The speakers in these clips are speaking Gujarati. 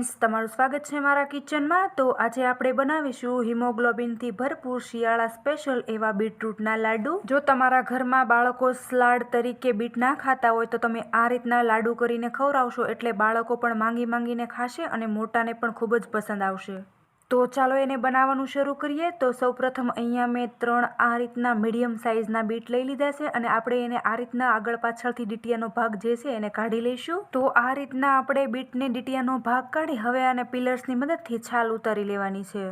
ફ્રેન્ડ્સ, તમારું સ્વાગત છે મારા કિચનમાં. તો આજે આપણે બનાવીશું હિમોગ્લોબિનથી ભરપૂર શિયાળા સ્પેશિયલ એવા બીટરૂટના લાડુ. જો તમારા ઘરમાં બાળકો સલાડ તરીકે બીટ ના ખાતા હોય, તો તમે આ રીતના લાડુ કરીને ખવડાવશો એટલે બાળકો પણ માંગી માંગીને ખાશે અને મોટાને પણ ખૂબ જ પસંદ આવશે. તો ચાલો એને બનાવવાનું શરૂ કરીએ. તો સૌપ્રથમ અહીંયા મેં ત્રણ આ રીતના મીડિયમ સાઇઝના બીટ લઈ લીધા છે અને આપણે એને આ રીતના આગળ પાછળથી ડીટીયાનો ભાગ જે છે એને કાઢી લઈશું. તો આ રીતના આપણે બીટને ડીટીયાનો ભાગ કાઢી હવે આને પિલર્સની મદદથી છાલ ઉતારી લેવાની છે.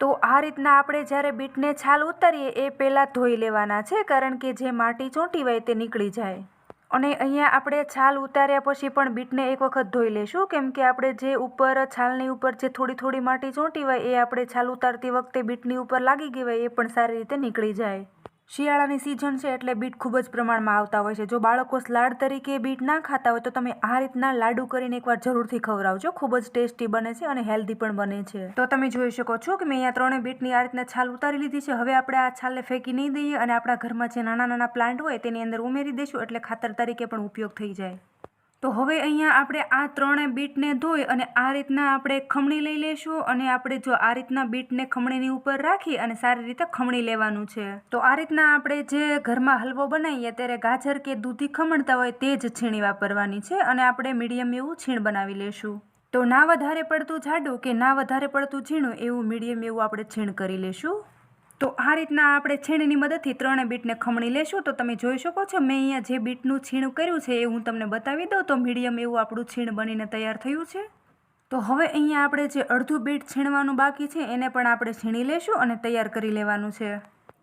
તો આ રીતના આપણે જ્યારે બીટને છાલ ઉતારીએ એ પહેલાં ધોઈ લેવાના છે કારણ કે જે માટી ચોંટી હોય તે નીકળી જાય. અને અહીંયા આપણે છાલ ઉતાર્યા પછી પણ બીટને એક વખત ધોઈ લેશું. કેમ કે આપણે જે ઉપર છાલની ઉપર જે થોડી થોડી માટી ચોંટી હોય, એ આપણે છાલ ઉતારતી વખતે બીટની ઉપર લાગી ગઈ હોય, એ પણ સારી રીતે નીકળી જાય. શિયાળાની સિઝન છે એટલે બીટ ખૂબ જ પ્રમાણમાં આવતા હોય છે. જો બાળકો સલાડ તરીકે બીટ ના ખાતા હોય તો તમે આ રીતના લાડુ કરીને એકવાર જરૂરથી ખવડાવજો. ખૂબ જ ટેસ્ટી બને છે અને હેલ્ધી પણ બને છે. તો તમે જોઈ શકો છો કે મેં અહીંયા ત્રણેય બીટની આ રીતના છાલ ઉતારી લીધી છે. હવે આપણે આ છાલને ફેંકી નહીં દઈએ અને આપણા ઘરમાં જે નાના નાના પ્લાન્ટ હોય તેની અંદર ઉમેરી દઈશું એટલે ખાતર તરીકે પણ ઉપયોગ થઈ જાય. તો હવે અહીંયા આપણે આ ત્રણે બીટને ધોઈ અને આ રીતના આપણે ખમણી લઈ લેશું અને આપણે જો આ રીતના બીટને ખમણીની ઉપર રાખી અને સારી રીતે ખમણી લેવાનું છે. તો આ રીતના આપણે જે ઘરમાં હલવો બનાવીએ ત્યારે ગાજર કે દૂધી ખમણતા હોય તે જ છીણી વાપરવાની છે અને આપણે મીડિયમ એવું છીણ બનાવી લેશું. તો ના વધારે પડતું જાડું કે ના વધારે પડતું ઝીણું એવું મીડિયમ એવું આપણે છીણ કરી લેશું. તો આ રીતના આપણે છીણની મદદથી ત્રણે બીટને ખમણી લેશું. તો તમે જોઈ શકો છો, મેં અહીંયા જે બીટનું છીણ કર્યું છે એ હું તમને બતાવી દઉં. તો મીડિયમ એવું આપણું છીણ બનીને તૈયાર થયું છે. તો હવે અહીંયા આપણે જે અડધું બીટ છીણવાનું બાકી છે, એને પણ આપણે છીણી લેશું અને તૈયાર કરી લેવાનું છે.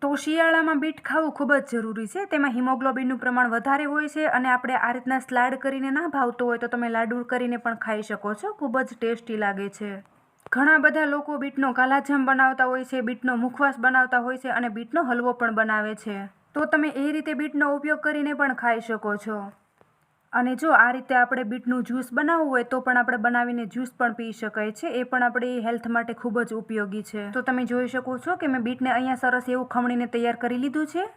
તો શિયાળામાં બીટ ખાવું ખૂબ જ જરૂરી છે. તેમાં હિમોગ્લોબિનનું પ્રમાણ વધારે હોય છે અને આપણે આ રીતના સ્લાડ કરીને ના ભાવતું હોય તો તમે લાડુ કરીને પણ ખાઈ શકો છો. ખૂબ જ ટેસ્ટી લાગે છે. ઘણા બધા લોકો બીટનો કાલાજામ બનાવતા હોય છે, બીટનો મુખવાસ બનાવતા હોય છે અને બીટનો હલવો પણ બનાવે છે. તો તમે એ રીતે બીટનો ઉપયોગ કરીને પણ ખાઈ શકો છો. અને જો આ રીતે આપણે બીટનું જ્યુસ બનાવવું હોય તો પણ આપણે બનાવીને જ્યુસ પણ પી શકાય છે, એ પણ આપણી હેલ્થ માટે ખૂબ જ ઉપયોગી છે. તો તમે જોઈ શકો છો કે મેં બીટને અહીંયા સરસ એવું ખમણીને તૈયાર કરી લીધું છે.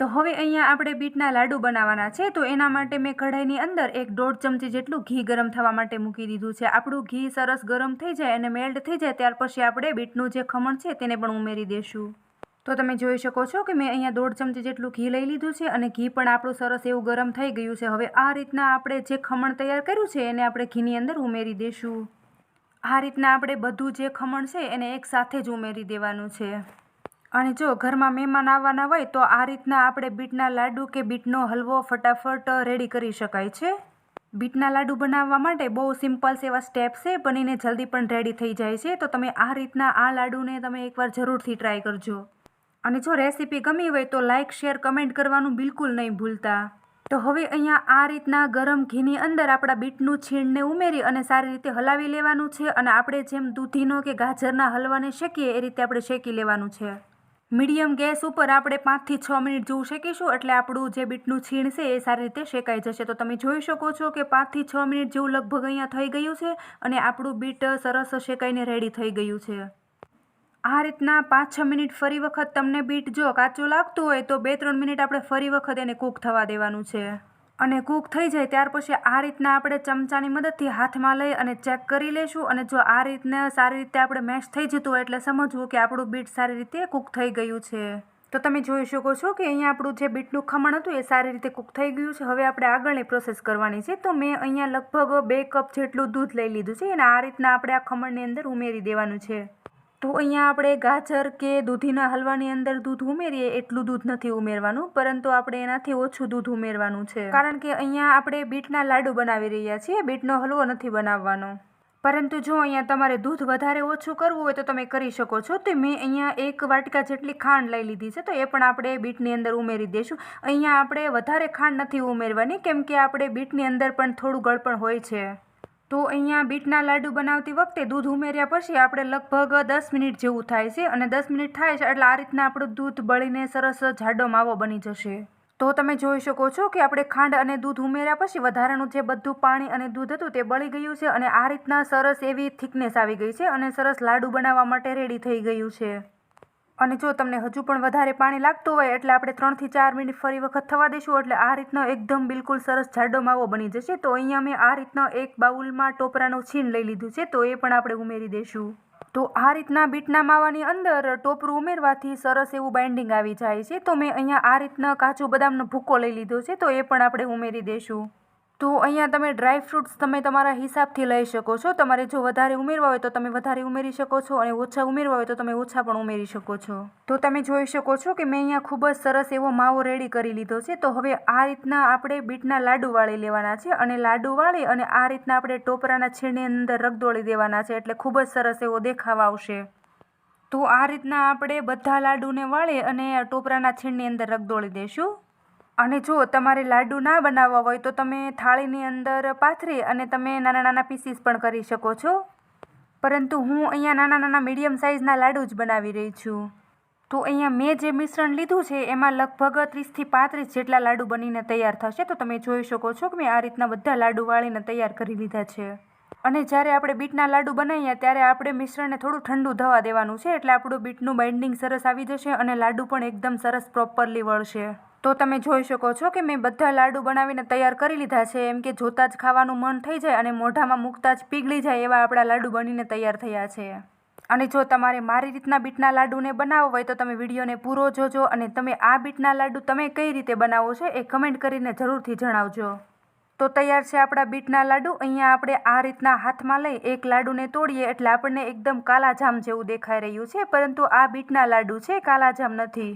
તો હવે અહીંયા આપણે બીટના લાડુ બનાવવાના છે. તો એના માટે મેં કઢાઈની અંદર એક દોઢ ચમચી જેટલું ઘી ગરમ થવા માટે મૂકી દીધું છે. આપણું ઘી સરસ ગરમ થઈ જાય અને મેલ્ટ થઈ જાય ત્યાર પછી આપણે બીટનું જે ખમણ છે તેને પણ ઉમેરી દઈશું તો તમે જોઈ શકો છો કે મેં અહીંયા દોઢ ચમચી જેટલું ઘી લઈ લીધું છે અને ઘી પણ આપણું સરસ એવું ગરમ થઈ ગયું છે. હવે આ રીતના આપણે જે ખમણ તૈયાર કર્યું છે એને આપણે ઘીની અંદર ઉમેરી દઈશું આ રીતના આપણે બધું જે ખમણ છે એને એક સાથે જ ઉમેરી દેવાનું છે. અને જો ઘરમાં મહેમાન આવવાના હોય તો આ રીતના આપણે બીટના લાડુ કે બીટનો હલવો ફટાફટ રેડી કરી શકાય છે. બીટના લાડુ બનાવવા માટે બહુ સિમ્પલ એવા સ્ટેપ છે, બનીને જલ્દી પણ રેડી થઈ જાય છે. તો તમે આ રીતના આ લાડુને તમે એકવાર જરૂરથી ટ્રાય કરજો. અને જો રેસીપી ગમી હોય તો લાઇક શેર કમેન્ટ કરવાનું બિલકુલ નહીં ભૂલતા. તો હવે અહીંયા આ રીતના ગરમ ઘીની અંદર આપણા બીટનું છીણને ઉમેરી અને સારી રીતે હલાવી લેવાનું છે. અને આપણે જેમ દૂધીનો કે ગાજરના હલવાને શેકીએ એ રીતે આપણે શેકી લેવાનું છે. મીડિયમ ગેસ ઉપર આપણે પાંચથી છ મિનિટ જેવું શેકીશું, એટલે આપણું જે બીટનું છીણ છે એ સારી રીતે શેકાઈ જશે. તો તમે જોઈ શકો છો કે પાંચથી છ મિનિટ જેવું લગભગ અહીંયા થઈ ગયું છે અને આપણું બીટ સરસ શેકાઈને રેડી થઈ ગયું છે. આ રીતના પાંચ છ મિનિટ ફરી વખત તમને બીટ જો કાચું લાગતું હોય તો બે ત્રણ મિનિટ આપણે ફરી વખત એને કૂક થવા દેવાનું છે. અને કૂક થઈ જાય ત્યાર પછી આ રીતના આપણે ચમચાની મદદથી હાથમાં લઈ અને ચેક કરી લઈશું. અને જો આ રીતના સારી રીતે આપણે મેશ થઈ જતું હોય એટલે સમજવું કે આપણું બીટ સારી રીતે કૂક થઈ ગયું છે. તો તમે જોઈ શકો છો કે અહીંયા આપણું જે બીટનું ખમણ હતું એ સારી રીતે કૂક થઈ ગયું છે. હવે આપણે આગળની પ્રોસેસ કરવાની છે. તો મેં અહીંયા લગભગ બે કપ જેટલું દૂધ લઈ લીધું છે. અને આ રીતના આપણે આ ખમણની અંદર ઉમેરી દેવાનું છે. તો અહીંયા આપણે ગાજર કે દૂધીના હલવાની અંદર દૂધ ઉમેરીએ, એટલું દૂધ નથી ઉમેરવાનું, પરંતુ આપણે એનાથી ઓછું દૂધ ઉમેરવાનું છે. કારણ કે અહીંયા આપણે બીટના લાડુ બનાવી રહ્યા છીએ, બીટનો હલવો નથી બનાવવાનો. પરંતુ જો અહીંયા તમારે દૂધ વધારે ઓછું કરવું હોય તો તમે કરી શકો છો. તો મેં અહીંયા એક વાટકા જેટલી ખાંડ લઈ લીધી છે, તો એ પણ આપણે બીટની અંદર ઉમેરી દઈશું. અહીંયા આપણે વધારે ખાંડ નથી ઉમેરવાની, કેમ કે આપણે બીટની અંદર પણ થોડું ગળપણ હોય છે. તો અહીંયા બીટના લાડુ બનાવતી વખતે દૂધ ઉમેર્યા પછી આપણે લગભગ દસ મિનિટ જેવું થાય છે અને દસ મિનિટ થાય છે એટલે આ રીતના આપણું દૂધ બળીને સરસ જાડો માવો બની જશે. તો તમે જોઈ શકો છો કે આપણે ખાંડ અને દૂધ ઉમેર્યા પછી વધારાનું જે બધું પાણી અને દૂધ હતું તે બળી ગયું છે અને આ રીતના સરસ એવી થિકનેસ આવી ગઈ છે અને સરસ લાડુ બનાવવા માટે રેડી થઈ ગયું છે. અને જો તમને હજુ પણ વધારે પાણી લાગતું હોય એટલે આપણે ત્રણથી ચાર મિનિટ ફરી વખત થવા દઈશું એટલે આ રીતનો એકદમ બિલકુલ સરસ જાડો માવો બની જશે. તો અહીંયા મેં આ રીતનો એક બાઉલમાં ટોપરાનું છીણ લઈ લીધું છે, તો એ પણ આપણે ઉમેરી દઈશું તો આ રીતના બીટના માવાની અંદર ટોપરું ઉમેરવાથી સરસ એવું બાઇન્ડિંગ આવી જાય છે. તો મેં અહીંયા આ રીતના કાજુ બદામનો ભૂકો લઈ લીધો છે, તો એ પણ આપણે ઉમેરી દઈશું તો અહીંયા તમે ડ્રાય ફ્રૂટ્સ તમે તમારા હિસાબથી લઈ શકો છો. તમારે જો વધારે ઉમેરવા હોય તો તમે વધારે ઉમેરી શકો છો અને ઓછા ઉમેરવા હોય તો તમે ઓછા પણ ઉમેરી શકો છો. તો તમે જોઈ શકો છો કે મેં અહીંયા ખૂબ જ સરસ એવો માવો રેડી કરી લીધો છે. તો હવે આ રીતના આપણે બીટના લાડુ વાળી લેવાના છે અને લાડુ વાળી અને આ રીતના આપણે ટોપરાના છીણની અંદર રગદોળી દેવાના છે એટલે ખૂબ જ સરસ એવો દેખાવ આવશે. તો આ રીતના આપણે બધા લાડુને વાળી અને ટોપરાના છીણની અંદર રગદોળી દઈશું અને જો તમારે લાડુ ના બનાવવા હોય તો તમે થાળીની અંદર પાથરી અને તમે નાના નાના પીસીસ પણ કરી શકો છો. પરંતુ હું અહીંયા નાના નાના મીડિયમ સાઇઝના લાડુ જ બનાવી રહી છું. તો અહીંયા મેં જે મિશ્રણ લીધું છે એમાં લગભગ ત્રીસથી પાંત્રીસ જેટલા લાડુ બનીને તૈયાર થશે. તો તમે જોઈ શકો છો કે મેં આ રીતના બધા લાડુ વાળીને તૈયાર કરી લીધા છે. અને જ્યારે આપણે બીટના લાડુ બનાવીએ ત્યારે આપણે મિશ્રણને થોડું ઠંડુ થવા દેવાનું છે. એટલે આપણું બીટનું બાઇન્ડિંગ સરસ આવી જશે અને લાડુ પણ એકદમ સરસ પ્રોપરલી વળશે. તો તમે જોઈ શકો છો કે મેં બધા લાડુ બનાવીને તૈયાર કરી લીધા છે. એમ કે જોતાં જ ખાવાનું મન થઈ જાય અને મોઢામાં મૂકતા જ પીગળી જાય એવા આપણા લાડુ બનીને તૈયાર થયા છે. અને જો તમારે મારી રીતના બીટના લાડુને બનાવવો હોય તો તમે વિડીયોને પૂરો જોજો અને તમે આ બીટના લાડુ તમે કઈ રીતે બનાવો છો એ કમેન્ટ કરીને જરૂરથી જણાવજો. તો તૈયાર છે આપણા બીટના લાડુ. અહીંયા આપણે આ રીતના હાથમાં લઈ એક લાડુને તોડીએ એટલે આપણને એકદમ કાલાજામ જેવું દેખાઈ રહ્યું છે. પરંતુ આ બીટના લાડુ છે કાલાજામ નથી.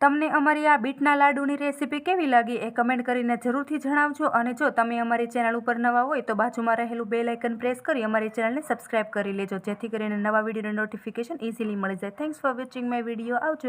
તમને અમારી આ બીટના લાડુની રેસીપી કેવી લાગી એ કમેન્ટ કરીને જરૂરથી જણાવજો અને જો તમે અમારી ચેનલ ઉપર નવા હોય તો બાજુમાં રહેલું બે લાઇકન પ્રેસ કરી અમારી ચેનલને સબસ્ક્રાઇબ કરી લેજો જેથી કરીને નવા વિડીયોની નોટિફિકેશન ઇઝીલી મળી જાય. Thanks for watching my video આવજો.